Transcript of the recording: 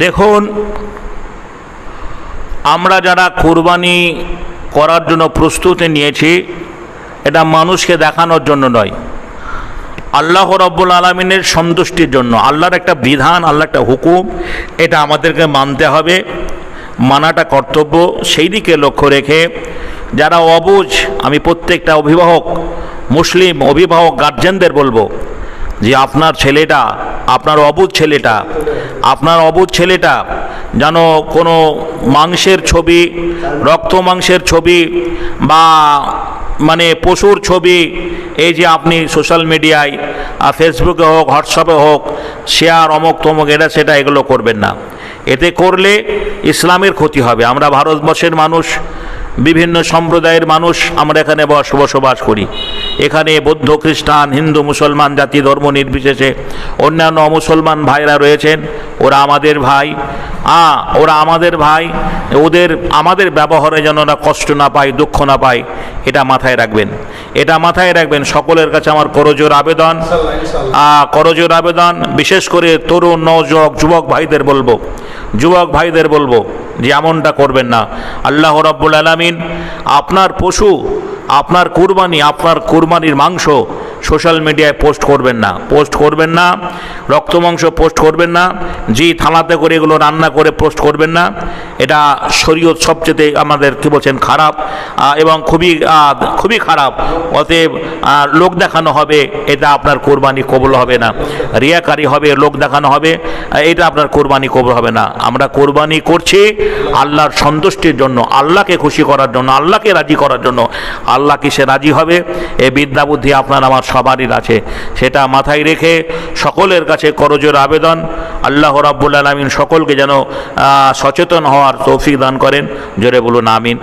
দেখুন, আমরা যারা কোরবানি করার জন্য প্রস্তুতি নিয়েছি, এটা মানুষকে দেখানোর জন্য নয়। আল্লাহ রব্বুল আলমিনের সন্তুষ্টির জন্য, আল্লাহর একটা বিধান আল্লাহ একটা হুকুম, এটা আমাদেরকে মানতে হবে। মানাটা কর্তব্য, সেই দিকে লক্ষ্য রেখে যারা অবুঝ আমি প্রত্যেকটা অভিভাবক, মুসলিম, অভিভাবক গার্জেনদের বলব যে আপনার ছেলেটা, আপনার অবুধ ছেলেটা আপনার অবুধ ছেলেটা যেন কোনো মাংসের ছবি, রক্ত মাংসের ছবি বা মানে পশুর ছবি, এই যে আপনি সোশ্যাল মিডিয়ায় ফেসবুকে হোক হোয়াটসঅ্যাপে হোক শেয়ার অমুক তমুক, এটা সেটা এগুলো করবেন না। এতে করলে ইসলামের ক্ষতি হবে। আমরা ভারতবর্ষের মানুষ, বিভিন্ন সম্প্রদায়ের মানুষ, আমরা এখানে বস বসবাস করি। এখানে বৌদ্ধ খ্রিস্টান হিন্দু মুসলমান জাতি ধর্ম নির্বিশেষে অন্যান্য মুসলমান ভাইরা রয়েছেন। ওরা আমাদের ভাই। আ ওরা আমাদের ভাই। ওদের আমাদের ব্যবহারে যেন ওরা কষ্ট না পায় দুঃখ না পায় এটা মাথায় রাখবেন। এটা মাথায় রাখবেন সকলের কাছে আমার করজোর আবেদন। আ, করজোর আবেদন বিশেষ করে তরুণ নওযুবক যুবক ভাইদের বলব। যুবক ভাইদের বলব যে এমনটা করবেন না। আল্লাহ রাব্বুল আলামিন আপনার পশু আপনার কুরবানি আপনার কুরবানির মাংস সোশ্যাল মিডিয়ায় পোস্ট করবেন না। পোস্ট করবেন না রক্ত মাংস পোস্ট করবেন না, জি থালাতে করে এগুলো রান্না করে পোস্ট করবেন না। এটা শরীয়ত সবচেয়ে আমাদের কি বলছেন খারাপ এবং খুবই খুবই খারাপ। অতএব লোক দেখানো হবে, এটা আপনার কোরবানি কবল হবে না। রিয়াকারি হবে, লোক দেখানো হবে এটা আপনার কোরবানি কবল হবে না। আমরা কোরবানি করছি আল্লাহর সন্তুষ্টির জন্য, আল্লাহকে খুশি করার জন্য, আল্লাহকে রাজি করার জন্য। আল্লাহ কি সে রাজি হবে? এ বিদ্যা বুদ্ধি আপনার আমার সবারই আছে। সেটা মাথায় রেখে সকলের কাছে করজোর আবেদন। আল্লাহ রাব্বুল আলমিন সকলকে যেন সচেতন হওয়ার তৌফিক দান করেন। জোরে বলুন, আমিন।